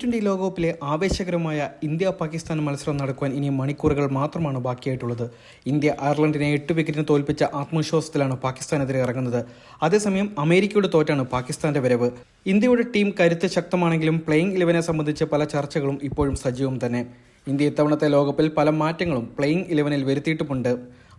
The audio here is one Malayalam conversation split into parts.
ട്വന്റി ലോകകപ്പിലെ ആവേശകരമായ ഇന്ത്യ പാകിസ്ഥാൻ മത്സരം നടക്കുവാൻ ഇനി മണിക്കൂറുകൾ മാത്രമാണ് ബാക്കിയായിട്ടുള്ളത്. ഇന്ത്യ അയർലൻഡിനെ എട്ട് വിക്കറ്റിന് തോൽപ്പിച്ച ആത്മവിശ്വാസത്തിലാണ് പാകിസ്ഥാനെതിരെ ഇറങ്ങുന്നത്. അതേസമയം അമേരിക്കയുടെ തോറ്റാണ് പാകിസ്ഥാന്റെ വരവ്. ഇന്ത്യയുടെ ടീം കരുത്ത് ശക്തമാണെങ്കിലും പ്ലേയിങ് ഇലവനെ സംബന്ധിച്ച് പല ചർച്ചകളും ഇപ്പോഴും സജീവം തന്നെ. ഇന്ത്യ ഇത്തവണത്തെ ലോകകപ്പിൽ പല മാറ്റങ്ങളും പ്ലേയിങ് ഇലവനിൽ വരുത്തിയിട്ടുമുണ്ട്.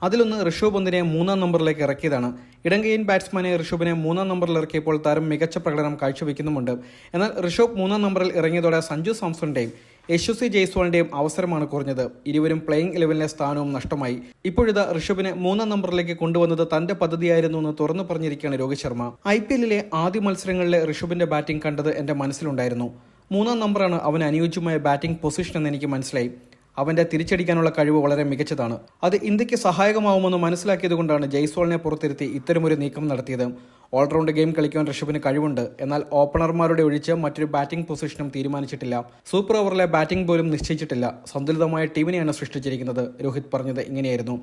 അതിലൊന്ന് ഋഷഭ് പന്തിനെ മൂന്നാം നമ്പറിലേക്ക് ഇറക്കിയതാണ്. ഇടങ്കയിൻ ബാറ്റ്സ്മാനെ ഋഷഭിനെ മൂന്നാം നമ്പറിൽ ഇറക്കിയപ്പോൾ താരം മികച്ച പ്രകടനം കാഴ്ചവെക്കുന്നുമുണ്ട്. എന്നാൽ ഋഷഭ് മൂന്നാം നമ്പറിൽ ഇറങ്ങിയതോടെ സഞ്ജു സാംസണിന്റെയും യശസ്വി ജയ്സ്വാളിന്റെയും അവസരമാണ് കുറഞ്ഞത്. ഇരുവരും പ്ലേയിങ് ഇലവനിലെ സ്ഥാനവും നഷ്ടമായി. ഇപ്പോഴിതാ ഋഷഭിനെ മൂന്നാം നമ്പറിലേക്ക് കൊണ്ടുവന്നത് തന്റെ പദ്ധതിയായിരുന്നു എന്ന് തുറന്നു പറഞ്ഞിരിക്കുകയാണ് രോഹിത് ശർമ്മ. ഐ പി എല്ലിലെ ആദ്യ മത്സരങ്ങളിലെ ഋഷഭിന്റെ ബാറ്റിംഗ് കണ്ടത് എന്റെ മനസ്സിലുണ്ടായിരുന്നു. മൂന്നാം നമ്പറാണ് അവന് അനുയോജ്യമായ ബാറ്റിംഗ് പൊസിഷൻ എന്ന് എനിക്ക് മനസ്സിലായി. അവന്റെ തിരിച്ചടിക്കാനുള്ള കഴിവ് വളരെ മികച്ചതാണ്. അത് ഇന്ത്യയ്ക്ക് സഹായകമാവുമെന്ന് മനസ്സിലാക്കിയതുകൊണ്ടാണ് ജയ്സ്വാളിനെ പുറത്തിരുത്തി ഇത്തരമൊരു നീക്കം നടത്തിയത്. ഓൾറൗണ്ട് ഗെയിം കളിക്കുവാൻ ഋഷഭിന് കഴിവുണ്ട്. എന്നാൽ ഓപ്പണർമാരുടെ ഒഴിച്ച് മറ്റൊരു ബാറ്റിംഗ് പൊസിഷനും തീരുമാനിച്ചിട്ടില്ല. സൂപ്പർ ഓവറിലെ ബാറ്റിംഗ് പോലും നിശ്ചയിച്ചിട്ടില്ല. സന്തുലിതമായ ടീമിനെയാണ് സൃഷ്ടിച്ചിരിക്കുന്നത്. രോഹിത് പറഞ്ഞത് ഇങ്ങനെയായിരുന്നു.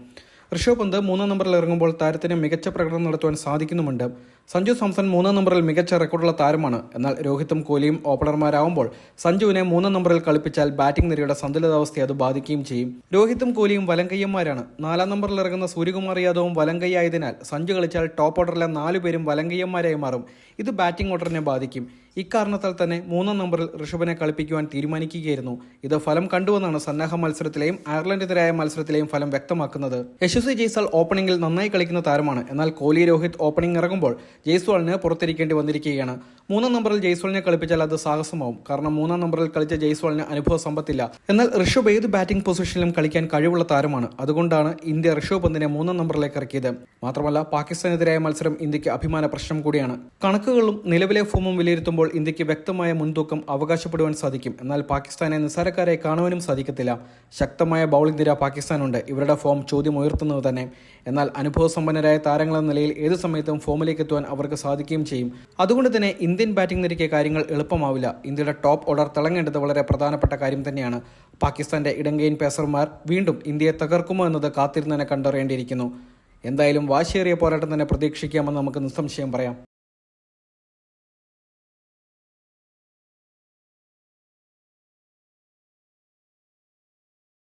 ഋഷഭ് പന്ത് മൂന്നാം നമ്പറിൽ ഇറങ്ങുമ്പോൾ താരത്തിന് മികച്ച പ്രകടനം നടത്തുവാൻ സാധിക്കുന്നുമുണ്ട്. സഞ്ജു സാംസൺ മൂന്നാം നമ്പറിൽ മികച്ച റെക്കോർഡുള്ള താരമാണ്. എന്നാൽ രോഹിത്തും കോലിയും ഓപ്പണർമാരാവുമ്പോൾ സഞ്ജുവിനെ മൂന്നാം നമ്പറിൽ കളിപ്പിച്ചാൽ ബാറ്റിംഗ് നിരയുടെ സന്തുലിതാവസ്ഥയെ അത് ബാധിക്കുകയും ചെയ്യും. രോഹിത്തും കോലിയും വലങ്കയ്യന്മാരാണ്. നാലാം നമ്പറിൽ ഇറങ്ങുന്ന സൂര്യകുമാർ യാദവും വലങ്കയ്യായതിനാൽ സഞ്ജു കളിച്ചാൽ ടോപ്പ് ഓർഡറിലെ നാലു പേരും വലങ്കയ്യന്മാരായി മാറും. ഇത് ബാറ്റിംഗ് ഓർഡറിനെ ബാധിക്കും. ഇക്കാരണത്താൽ തന്നെ മൂന്നാം നമ്പറിൽ ഋഷഭിനെ കളിപ്പിക്കുവാൻ തീരുമാനിക്കുകയായിരുന്നു. ഇത് ഫലം കണ്ടുവെന്നാണ് സന്നാഹ മത്സരത്തിലെയും അയർലൻഡിനെതിരായ മത്സരത്തിലെയും ഫലം വ്യക്തമാക്കുന്നത്. യശസ്വി ജയ്സാൾ ഓപ്പണിംഗിൽ നന്നായി കളിക്കുന്ന താരമാണ്. എന്നാൽ കോഹ്ലി രോഹിത് ഓപ്പണിംഗ് ഇറങ്ങുമ്പോൾ ജയ്സ്വാളിന് പുറത്തിരിക്കേണ്ടി വന്നിരിക്കുകയാണ്. മൂന്നാം നമ്പറിൽ ജയ്സ്വാളിനെ കളിപ്പിച്ചാൽ അത് സാഹസമാവും. കാരണം മൂന്നാം നമ്പറിൽ കളിച്ച ജയ്സ്വാളിന് അനുഭവ സമ്പത്തില്ല. എന്നാൽ ഋഷഭ് ഏത് ബാറ്റിംഗ് പൊസിഷനിലും കളിക്കാൻ കഴിവുള്ള താരമാണ്. അതുകൊണ്ടാണ് ഇന്ത്യ ഋഷഭ് പന്തിനെ മൂന്നാം നമ്പറിലേക്ക് ഇറക്കിയത്. മാത്രമല്ല പാകിസ്ഥാനെതിരായ മത്സരം ഇന്ത്യയ്ക്ക് അഭിമാന പ്രശ്നം കൂടിയാണ്. കണക്കുകളും നിലവിലെ ഫോമും വിലയിരുത്തുമ്പോൾ ഇന്ത്യയ്ക്ക് വ്യക്തമായ മുൻതൂക്കം അവകാശപ്പെടുവാൻ സാധിക്കും. എന്നാൽ പാകിസ്ഥാനെ നിസ്സാരക്കാരെ കാണുവാനും സാധിക്കത്തില്ല. ശക്തമായ ബൗളിംഗ് നിര പാകിസ്ഥാനുണ്ട്. ഇവരുടെ ഫോം ചോദ്യം ഉയർത്തുന്നത് തന്നെ. എന്നാൽ അനുഭവസമ്പന്നരായ താരങ്ങളെന്ന നിലയിൽ ഏത് സമയത്തും ഫോമിലേക്ക് എത്തുവാൻ അവർക്ക് സാധിക്കുകയും ചെയ്യും. അതുകൊണ്ട് തന്നെ ഇന്ത്യൻ ബാറ്റിംഗ് നിരയ്ക്ക് കാര്യങ്ങൾ എളുപ്പമാവില്ല. ഇന്ത്യയുടെ ടോപ്പ് ഓർഡർ തിളങ്ങേണ്ടത് വളരെ പ്രധാനപ്പെട്ട കാര്യം തന്നെയാണ്. പാകിസ്ഥാന്റെ ഇടങ്കൈൻ പേസർമാർ വീണ്ടും ഇന്ത്യയെ തകർക്കുമോ എന്നത് കാത്തിരുന്നതിനെ കണ്ടറിയേണ്ടിയിരിക്കുന്നു. എന്തായാലും വാശിയേറിയ പോരാട്ടം തന്നെ പ്രതീക്ഷിക്കാമെന്ന് നമുക്ക് നിസ്സംശയം പറയാം.